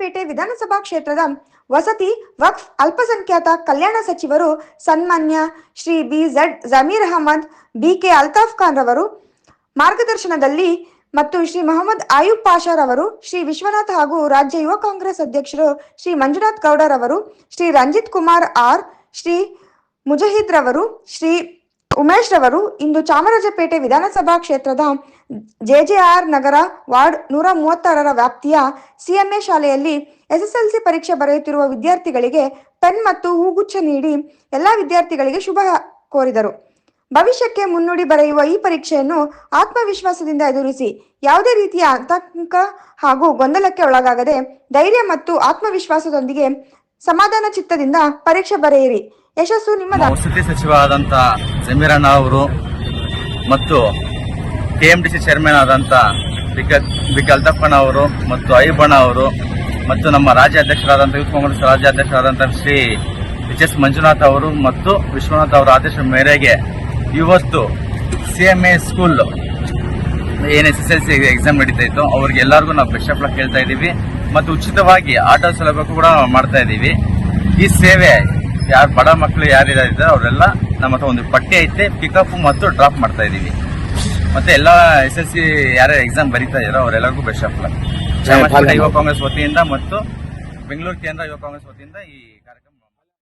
ಚಾಮರಾಜಪೇಟೆ ವಿಧಾನಸಭಾ ಕ್ಷೇತ್ರದ ವಸತಿ ವಕ್ಫ್ ಅಲ್ಪಸಂಖ್ಯಾತ ಕಲ್ಯಾಣ ಸಚಿವರು ಸನ್ಮಾನ್ಯ Shri B Z Zameer Ahmed, BK Altaf Khan ರವರು ಮಾರ್ಗದರ್ಶನದಲ್ಲಿ ಮತ್ತು ಶ್ರೀ ಮೊಹಮ್ಮದ್ ಆಯೂಬ್ ಪಾಷಾರವರು ಶ್ರೀ ವಿಶ್ವನಾಥ್ ಹಾಗೂ ರಾಜ್ಯ ಯುವ ಕಾಂಗ್ರೆಸ್ ಅಧ್ಯಕ್ಷರು ಶ್ರೀ ಮಂಜುನಾಥ್ ಗೌಡರವರು ಶ್ರೀ ರಂಜಿತ್ ಕುಮಾರ್ ಆರ್, ಶ್ರೀ ಮುಜಹಿದ್ ರವರು, ಶ್ರೀ ಉಮೇಶ್ ರವರು ಇಂದು ಚಾಮರಾಜಪೇಟೆ ವಿಧಾನಸಭಾ ಕ್ಷೇತ್ರದ ಜೆಜೆಆರ್ ನಗರ ವಾರ್ಡ್ ನೂರ ಮೂವತ್ತಾರರ ವ್ಯಾಪ್ತಿಯ ಸಿಎಂಎ ಶಾಲೆಯಲ್ಲಿ ಎಸ್ಎಸ್ಎಲ್ಸಿ ಪರೀಕ್ಷೆ ಬರೆಯುತ್ತಿರುವ ವಿದ್ಯಾರ್ಥಿಗಳಿಗೆ ಪೆನ್ ಮತ್ತು ಹೂಗುಚ್ಛ ನೀಡಿ ಎಲ್ಲಾ ವಿದ್ಯಾರ್ಥಿಗಳಿಗೆ ಶುಭ ಕೋರಿದರು. ಭವಿಷ್ಯಕ್ಕೆ ಮುನ್ನುಡಿ ಬರೆಯುವ ಈ ಪರೀಕ್ಷೆಯನ್ನು ಆತ್ಮವಿಶ್ವಾಸದಿಂದ ಎದುರಿಸಿ ಯಾವುದೇ ರೀತಿಯ ಆತಂಕ ಹಾಗೂ ಗೊಂದಲಕ್ಕೆ ಒಳಗಾಗದೆ ಧೈರ್ಯ ಮತ್ತು ಆತ್ಮವಿಶ್ವಾಸದೊಂದಿಗೆ ಸಮಾಧಾನ ಚಿತ್ತದಿಂದ ಪರೀಕ್ಷೆ ಬರೆಯಿರಿ. ಯಶಸ್ಸು ನಿಮ್ಮ ವಸತಿ ಸಚಿವ ಆದಂತ ಜಮೀರಣ್ಣ ಅವರು ಮತ್ತು K M D C chairman ಆದಂಥ ಬಿ ಕೆ ಬಿ ಅಲ್ತಪ್ಪಣ್ಣ ಅವರು ಮತ್ತು ಐಬಣ್ಣ ಅವರು ಮತ್ತು ನಮ್ಮ ರಾಜ್ಯ ಅಧ್ಯಕ್ಷರಾದಂಥ ಯೂತ್ ಕಾಂಗ್ರೆಸ್ ರಾಜ್ಯ ಅಧ್ಯಕ್ಷರಾದಂಥ ಶ್ರೀ ಎಚ್ ಎಸ್ ಮಂಜುನಾಥ್ ಅವರು ಮತ್ತು ವಿಶ್ವನಾಥ್ ಅವರ ಆದೇಶ ಮೇರೆಗೆ ಇವತ್ತು ಸಿ ಎಂ ಎ ಸ್ಕೂಲ್ ಏನ್ S S L C exam ನಡೀತಾ ಇತ್ತು. ಅವ್ರಿಗೆ ಎಲ್ಲರಿಗೂ ನಾವು ಬೆಸ್ಟ್ ಹೇಳ್ತಾ ಇದ್ದೀವಿ. ಮತ್ತು ಉಚಿತವಾಗಿ ಆಟೋ ಸೌಲಭ್ಯ ಕೂಡ ಮಾಡ್ತಾ ಇದ್ದೀವಿ. ಈ ಸೇವೆ ಯಾರು ಬಡ ಮಕ್ಕಳು ಯಾರಿದ್ದಾರೆ ಅವರೆಲ್ಲ ನಮ್ಮ ಹತ್ರ ಒಂದು ಪಟ್ಟಿ ಐತೆ ಪಿಕಪ್ ಮತ್ತು ಡ್ರಾಪ್ ಮಾಡ್ತಾ ಇದ್ದೀವಿ. ಮತ್ತೆ ಎಲ್ಲ ಎಸ್ ಎಲ್ ಸಿ ಯಾರು ಎಕ್ಸಾಮ್ ಬರೀತಾ ಇದಾರೋ ಅವರೆಲ್ಲರಿಗೂ ಬೆಸ್ಟ್ ಆಫ್ ಲಕ್ ಚಾಮರಾಜಪೇಟೆ ಯುವ ಕಾಂಗ್ರೆಸ್ ವತಿಯಿಂದ ಮತ್ತು ಬೆಂಗಳೂರು ಕೇಂದ್ರ ಯುವ ಕಾಂಗ್ರೆಸ್ ವತಿಯಿಂದ ಈ ಕಾರ್ಯಕ್ರಮ